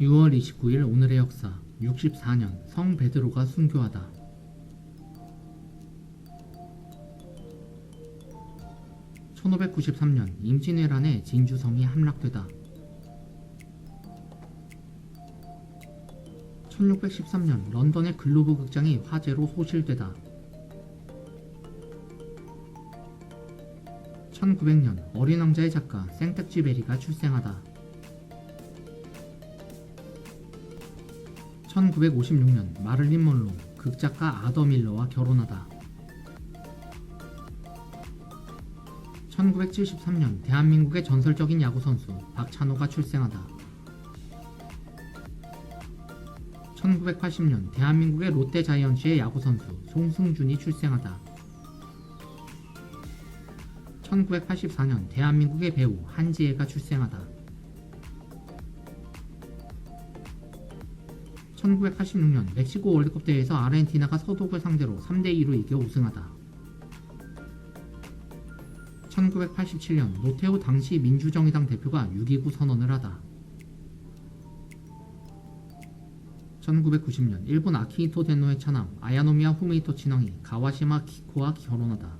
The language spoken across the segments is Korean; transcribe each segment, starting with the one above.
6월 29일 오늘의 역사 64년 성 베드로가 순교하다. 1593년 임진왜란에 진주성이 함락되다. 1613년 런던의 글로브 극장이 화재로 소실되다. 1900년 어린 왕자의 작가 생텍쥐베리가 출생하다. 1956년 마를린 먼로 극작가 아더 밀러와 결혼하다. 1973년 대한민국의 전설적인 야구 선수 박찬호가 출생하다. 1980년 대한민국의 롯데 자이언츠의 야구 선수 송승준이 출생하다. 1984년 대한민국의 배우 한지혜가 출생하다. 1986년 멕시코 월드컵 대회에서 아르헨티나가 서독을 상대로 3대2로 이겨 우승하다. 1987년 노태우 당시 민주정의당 대표가 6.29 선언을 하다. 1990년 일본 아키히토 덴노의 차남 아야노미야 후미히토 친왕이 가와시마 키코와 결혼하다.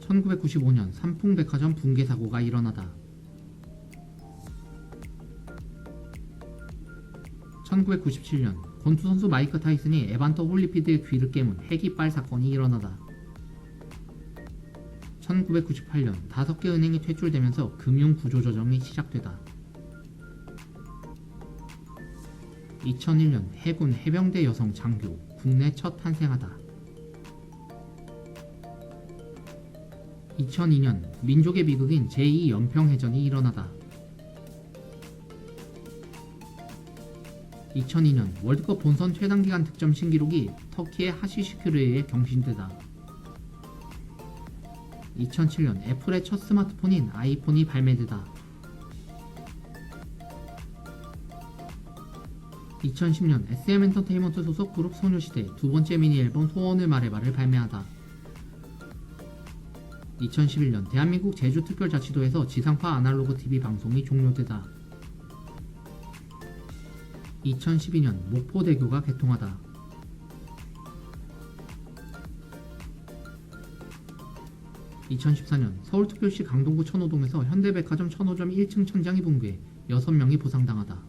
1995년 삼풍백화점 붕괴 사고가 일어나다. 1997년 권투 선수 마이크 타이슨이 에반터 홀리피드의 귀를 깨문 핵이빨 사건이 일어나다. 1998년 5개 은행이 퇴출되면서 금융 구조 조정이 시작되다. 2001년 해군 해병대 여성 장교 국내 첫 탄생하다. 2002년 민족의 비극인 제2연평해전이 일어나다. 2002년 월드컵 본선 최단기간 득점 신기록이 터키의 하시시큐르에 경신되다. 2007년 애플의 첫 스마트폰인 아이폰이 발매되다. 2010년 SM 엔터테인먼트 소속 그룹 소녀시대 두 번째 미니 앨범 소원을 말해봐를 발매하다. 2011년 대한민국 제주특별자치도에서 지상파 아날로그 TV 방송이 종료되다. 2012년 목포대교가 개통하다. 2014년 서울특별시 강동구 천호동에서 현대백화점 천호점 1층 천장이 붕괴 6명이 부상당하다.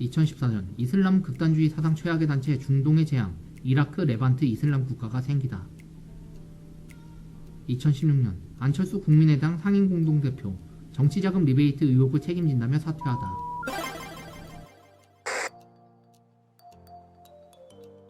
2014년 이슬람 극단주의 사상 최악의 단체 중동의 재앙 이라크 레반트 이슬람 국가가 생기다. 2016년 안철수 국민의당 상임공동대표 정치자금 리베이트 의혹을 책임진다며 사퇴하다.